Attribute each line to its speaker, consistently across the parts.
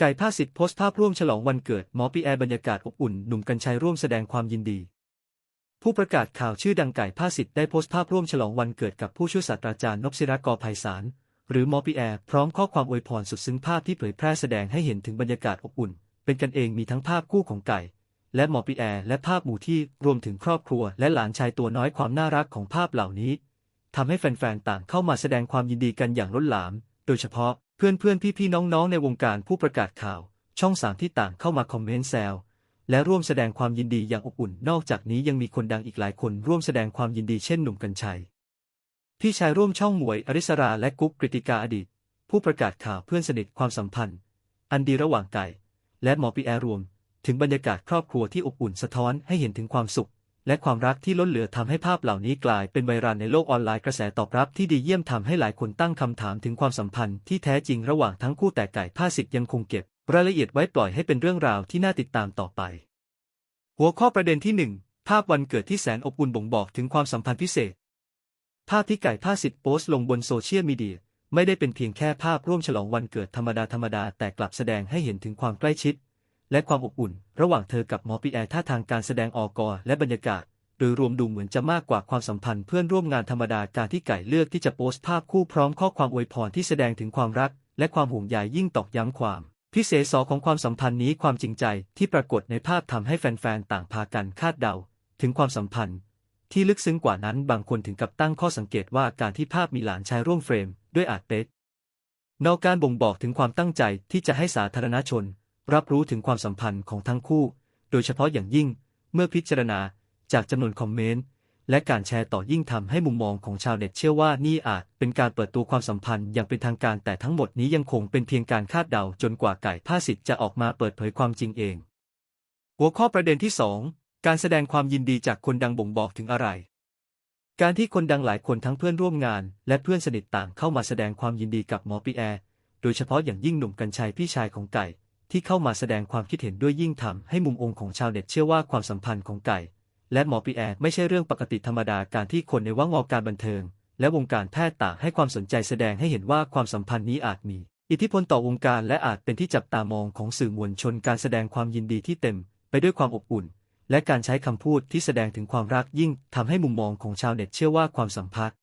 Speaker 1: ไก่ผ้าสิทธิ์โพสต์ภาพร่วมฉลองวันเกิดหมอปีแอร์บรรยากาศอบอุ่นหนุ่มกัญชัยร่วมแสดงความยินดี ผู้ประกาศข่าวชื่อดังไก่ผ้าสิทธิ์ได้โพสต์ภาพร่วมฉลองวันเกิดกับผู้ช่วยศาสตราจารย์นพศิรกรไพศาลหรือหมอปีแอร์พร้อมข้อความอวยพรสุดซึ้งภาพที่เผยแพร่แสดงให้เห็นถึงบรรยากาศอบอุ่น เป็นกันเองมีทั้งภาพคู่ของไก่ และหมอปีแอร์และภาพหมู่ที่รวมถึงครอบครัว และหลานชายตัวน้อยความน่ารักของภาพเหล่านี้ทำให้แฟนๆต่างเข้ามาแสดงความยินดีกันอย่างล้นหลาม โดยเฉพาะเพื่อนๆพี่ๆน้องๆ ในวงการผู้ประกาศข่าว ช่องสามที่ต่างเข้ามาคอมเมนต์แซวและร่วมแสดงความยินดีอย่างอบอุ่น นอกจากนี้ยังมีคนดังอีกหลายคนร่วมแสดงความยินดีเช่นหนุ่มกัญชัย พี่ชายร่วมช่องหมวยอริสราและกุ๊กกริติกาอดีต ผู้ประกาศข่าวเพื่อนสนิทความสัมพันธ์ อันดีระหว่างไก่ และหมอปีแอร์รวม ถึงบรรยากาศครอบครัวที่อบอุ่นสะท้อนให้เห็นถึงความสุข และความรักที่ล้นเหลือทำให้ภาพเหล่านี้กลายเป็นไวรัลในโลกออนไลน์กระแสตอบรับที่ดีเยี่ยมทำให้หลายคนตั้งคำถามถึงความสัมพันธ์ที่แท้จริงระหว่างทั้งคู่แต่ไก่ผ้าสิทธิ์ยังคงเก็บ รายละเอียดไว้ปล่อยให้เป็นเรื่องราวที่น่าติดตามต่อไป หัวข้อประเด็นที่หนึ่งภาพวันเกิดที่แสนอบอุ่นบ่งบอกถึงความสัมพันธ์พิเศษ ภาพที่ไก่ผ้าสิทธิ์โพสต์ลงบนโซเชียลมีเดียไม่ได้เป็นเพียงแค่ภาพร่วมฉลองวันเกิดธรรมดาธรรมดาแต่กลับแสดงให้เห็นถึงความใกล้ชิด และความอบอุ่น ระหว่างเธอกับหมอปีแอร์ท่าทางการแสดงออกและบรรยากาศ โดยรวมดูเหมือนจะมากกว่าความสัมพันธ์เพื่อนร่วมงานธรรมดาการที่ไก่เลือกที่จะโพสต์ภาพคู่พร้อมข้อความอวยพรที่แสดงถึงความรัก และความห่วงใยยิ่งตอกย้ำความพิเศษสอของความสัมพันธ์นี้ความจริงใจที่ปรากฏในภาพทำให้แฟนๆ ต่างพากันคาดเดา ถึงความสัมพันธ์ ที่ลึกซึ้งกว่านั้นบางคนถึงกับตั้งข้อสังเกตว่าการที่ภาพมีหลานชายร่วมเฟรม ด้วยอาจเป็นนอกการบ่งบอกถึงความตั้งใจที่จะให้สาธารณชน รับรู้ถึงความสัมพันธ์ของทั้งคู่ โดยเฉพาะอย่างยิ่งเมื่อพิจารณาจากจำนวนคอมเมนต์และการแชร์ต่อยิ่งทำให้มุมมองของชาวเน็ตเชื่อว่านี่อาจเป็นการเปิดตัวความสัมพันธ์อย่างเป็นทางการแต่ทั้งหมดนี้ยังคงเป็นเพียงการคาดเดาจนกว่าไก่ผ้าสิทธิ์จะออกมาเปิดเผยความจริงเอง หัวข้อประเด็นที่ 2 การแสดงความยินดีจากคนดังบ่งบอกถึงอะไร การที่คนดังหลายคนทั้งเพื่อนร่วมงาน และเพื่อนสนิทต่างเข้ามาแสดงความยินดีกับหมอปีแอร์โดยเฉพาะอย่างยิ่งหนุ่มกัญชัยพี่ชายของไก่ ที่เข้ามาแสดงความคิดเห็นด้วยยิ่งทำให้มุมองค์ของชาวเน็ตเชื่อว่าความสัมพันธ์ของไก่ และหมอปีแอร์ไม่ใช่เรื่องปกติธรรมดาการที่คนในวงการบันเทิง และวงการแพทย์ต่างให้ความสนใจแสดงให้เห็นว่าความสัมพันธ์นี้อาจมี อิทธิพลต่อวงการและอาจเป็นที่จับตามองของสื่อมวลชนการแสดงความยินดีที่เต็ม ไปด้วยความอบอุ่น และการใช้คำพูดที่แสดงถึงความรักยิ่งทำให้มุมมองของชาวเน็ตเชื่อว่าความสัมพันธ์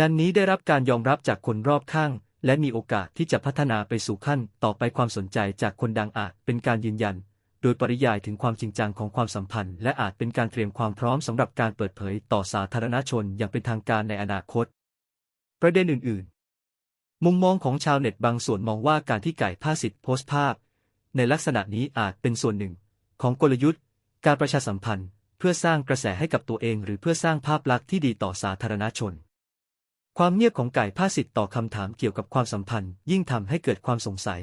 Speaker 1: นั้นนี้ได้รับการยอมรับจากคนรอบข้าง และมีโอกาสที่จะพัฒนาไปสู่ขั้นต่อไปความสนใจจากคนดังอาจเป็นการยืนยัน โดยปริยายถึงความจริงจังของความสัมพันธ์ และอาจเป็นการเตรียมความพร้อมสำหรับการเปิดเผยต่อสาธารณชนอย่างเป็นทางการในอนาคต ประเด็นอื่น ๆ มุมมองของชาวเน็ตบางส่วนมองว่าการที่ไก่ผ้าสิทธิ์โพสต์ภาพ ในลักษณะนี้อาจเป็นส่วนหนึ่ง ของกลยุทธ์ การประชาสัมพันธ์ เพื่อสร้างกระแสให้กับตัวเอง หรือเพื่อสร้างภาพลักษณ์ที่ดีต่อสาธารณชน ความเงียบของไก่ผ้าสิทธิ์ต่อคำถามเกี่ยวกับความสัมพันธ์ ยิ่งทำให้เกิดความสงสัย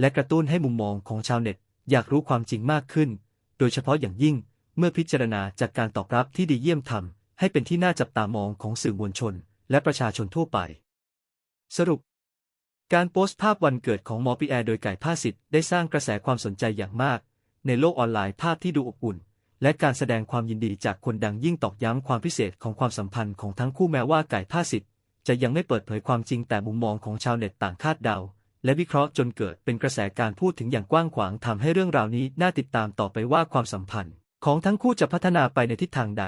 Speaker 1: และกระตุ้นให้มุมมองของชาวเน็ต อยากรู้ความจริงมากขึ้น โดยเฉพาะอย่างยิ่ง เมื่อพิจารณาจากการตอบรับที่ดีเยี่ยมทำให้เป็นที่น่าจับตามองของสื่อมวลชน และประชาชนทั่วไป สรุป การโพสต์ภาพวันเกิดของหมอปีแอร์โดยไก่ผ้าสิทธิ์ได้สร้างกระแสความสนใจอย่างมาก ในโลกออนไลน์ภาพที่ดูอบอุ่นและการแสดงความยินดีจากคนดังยิ่งตอกย้ำความพิเศษของความสัมพันธ์ของทั้งคู่แม้ว่าไก่ผ้าสิทธิ์ จะยังไม่เปิดเผยความจริงแต่มุมมองของชาวเน็ตต่างคาดเดา และวิเคราะห์จนเกิดเป็นกระแสการพูดถึงอย่างกว้างขวางทำให้เรื่องราวนี้น่าติดตามต่อไปว่าความสัมพันธ์ ของทั้งคู่จะพัฒนาไปในทิศทางใด